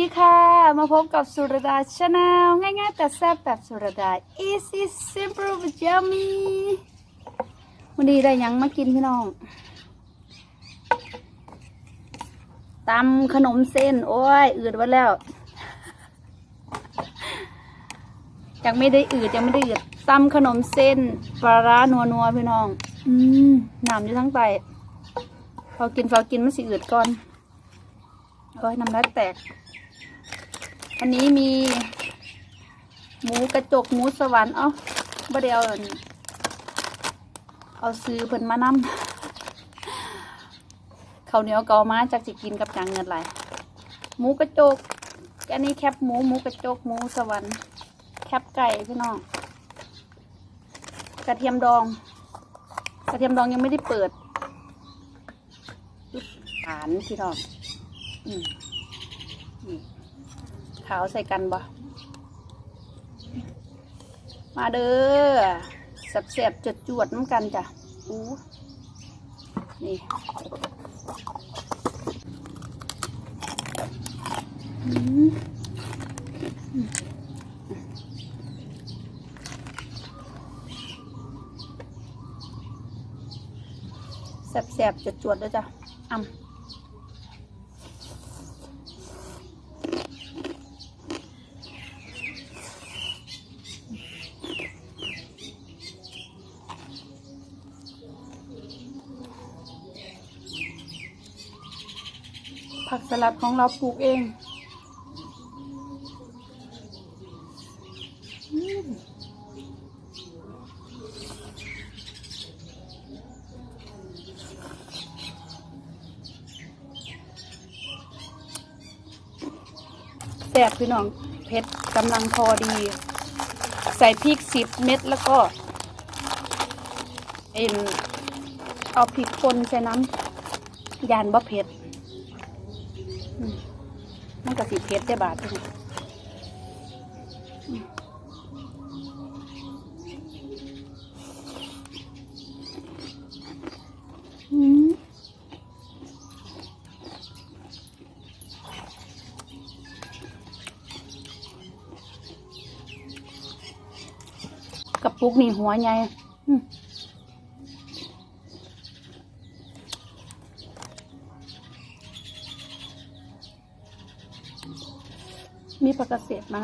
ดีค่ะ มาพบกับสุรดาชาแนลง่ายๆ แต่แซ่บแบบสุรดา easy simple but yummy วันนี้ได้ยังมากินพี่น้องตำขนมเส้น โอ้ย อืดไว้แล้ว ยังไม่ได้อืด ยังไม่ได้อืดตำขนมเส้นปลาร้านัวนัวพี่น้อง อืมน้ำอยู่ทั้งไตพอกินพอกินมันสิอืดก่อนโอ้ยน้ำลายแตก อันนี้มี หมูกระจกหมูสวรรค์เอ้าบ่ได้เอาเอาซื้อเพิ่นมานำข้าวเหนียวเกามาจากสิกินกับจางเงินไหลหมูกระจก อันนี้แคบหมูหมูกระจกหมูสวรรค์ แคบไก่พี่น้องกระเทียมดอง กระเทียมดองยังไม่ได้เปิดฐานพี่น้องอืม ขาวใส่กันบ่ มาเด้อแสบๆจดจวดๆน้ำกันจ้ะอู้นี่แสบๆจดจวดๆด้วยจ้ะอ่ำ ผักสลัดของเราปลูกเองแซ่บพี่น้องเผ็ดกำลังพอดี ใส่พริกสิบเม็ดแล้วก็เอ็นเอาพริกป่นใส่น้ำยานบะเผ็ด มันก็สีเพชรได้บาทเองอืมอืมกระปุกนี่หัวใหญ่อืม มีผักกระเสียบมา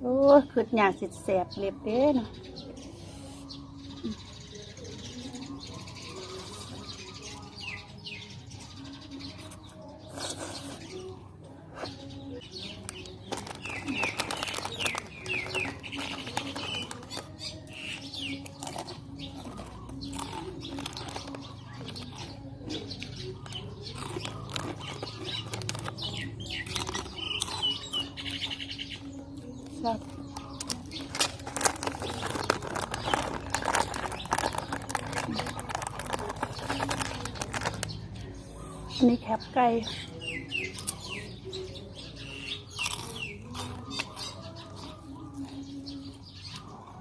โอ้ขึ้นอยากสิแสบเล็บเด้เนาะ ซ่บนี่แคบไก่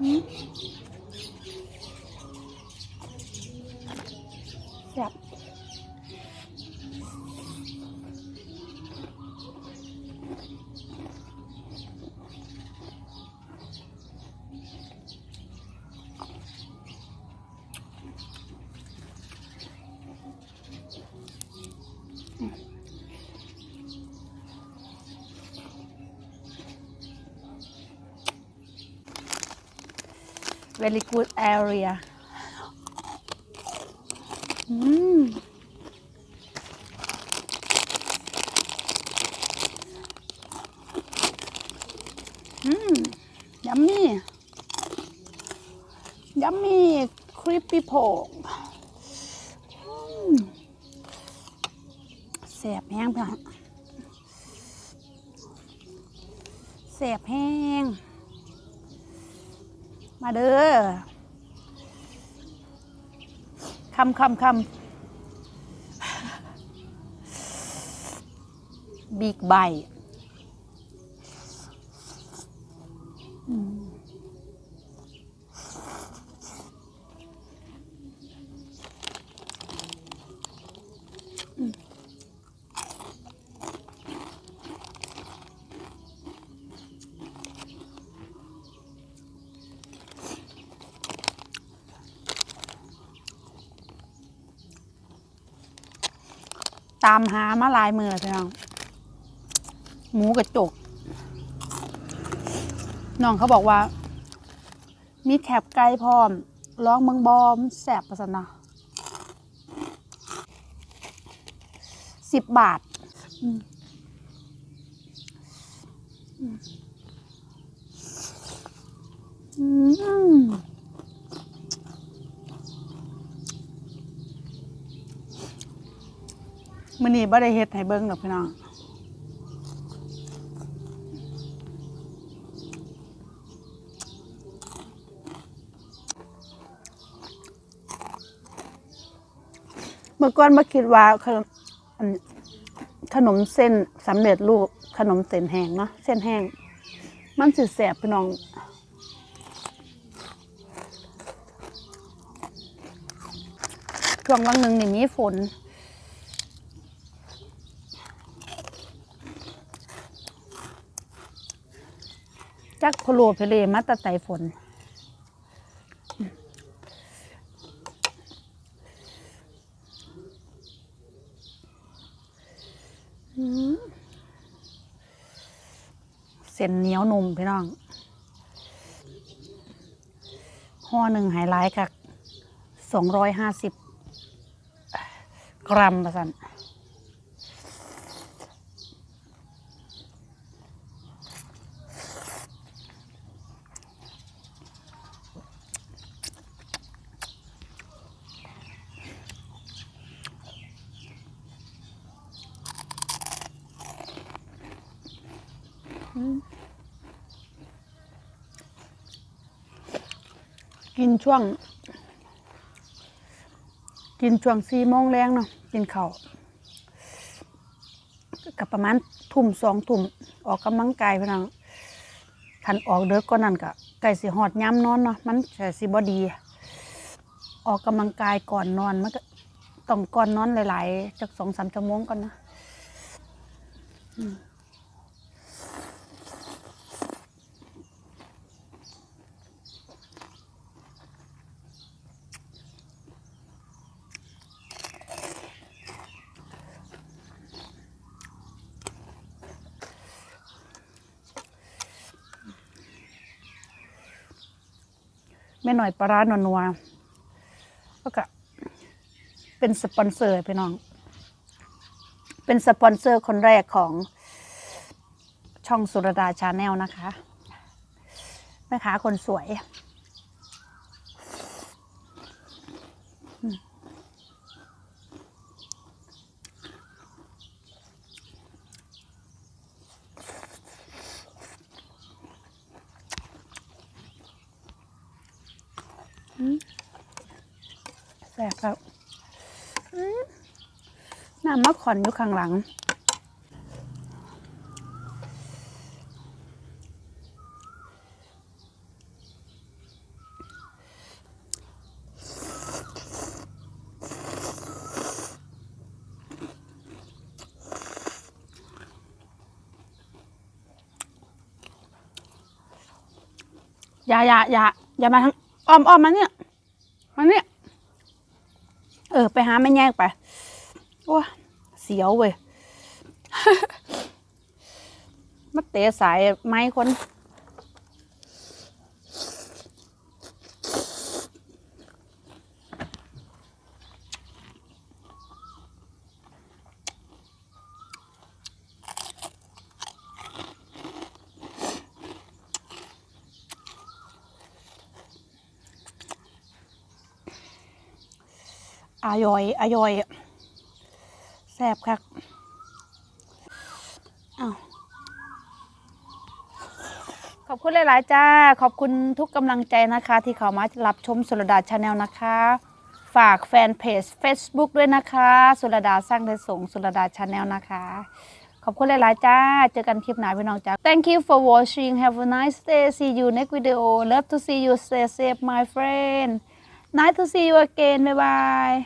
อืม very good area อืมอืมยัมมี่ยัมมี่คริปปี้โพงแสบแห้งเพื่อนแสบแห้ง มาเด้อคำคำคำบิ๊กไบ ตามหามาลายมือแล้วพี่น้อง หมูกระจกน้องเขาบอกว่า มีแคบไก่พร้อมร้องเมืองบอมแสบประสนนะสิบบาทอืม มื้อนี้บ่ได้เฮ็ดให้เบิ่งดอกพี่น้องเมื่อก่อนมาคิดว่าขนมขนมเส้นสำเร็จรูปขนมเส้นแห้งเนาะเส้นแห้ง มันสิแสบพี่น้องช่วงวันหนึ่งนี่มีฝน โพโลเพเลมาตะไตฝน เส้นเหนียวนุ่มพี่น้อง ห่อหนึ่งไฮไลท์ค่ะสองร้อยห้าสิบกรัมประสัน กินช่วง กินช่วงสี่โมงแรงเนาะกินข้าวกับประมาณทุ่มสองทุ่มออกกำลังกายพี่น้องคันออกเด็กก็นั่นก็ไก่สิหอดย้ำนอนเนาะมันแต่สิบอดี ออกกำลังกายก่อนนอนมันก็ต้องก่อนนอนหลาย ๆจากสองสามชั่วโมงก่อนนะ ไมแม่หน่อยปลาร้านัวๆแล้วก็เป็นสปอนเซอร์พี่น้อง เป็นสปอนเซอร์คนแรกของช่องสุรดาชาแนลนะคะแม่ค้าคนสวย แซ่บครับน้ำมะขอนอยู่ข้างหลังอย่าอย่าอย่าอย่ามาทางอ้อมอ้อมมาเนี่ย มาเนี่ย เออ ไปหาไม่แยกไปว้าเสียวเว้ยมาเตะสายไม้คน อายอยอายอยแซ่บคักอ้าวขอบคุณหลายๆจ้า ขอบคุณทุกกำลังใจนะคะ ที่เขามารับชมสุรดาชาแนลนะคะ ฝากแฟนเพจ Facebook ด้วยนะคะ สุรดาสร้างในสงสุรดาชาแนลนะคะ ขอบคุณหลายๆจ้า เจอกันคลิปหน้าพี่น้องจ้า Thank you for watching Have a nice day See you next video Love to see you Stay safe my friend Nice to see you again Bye bye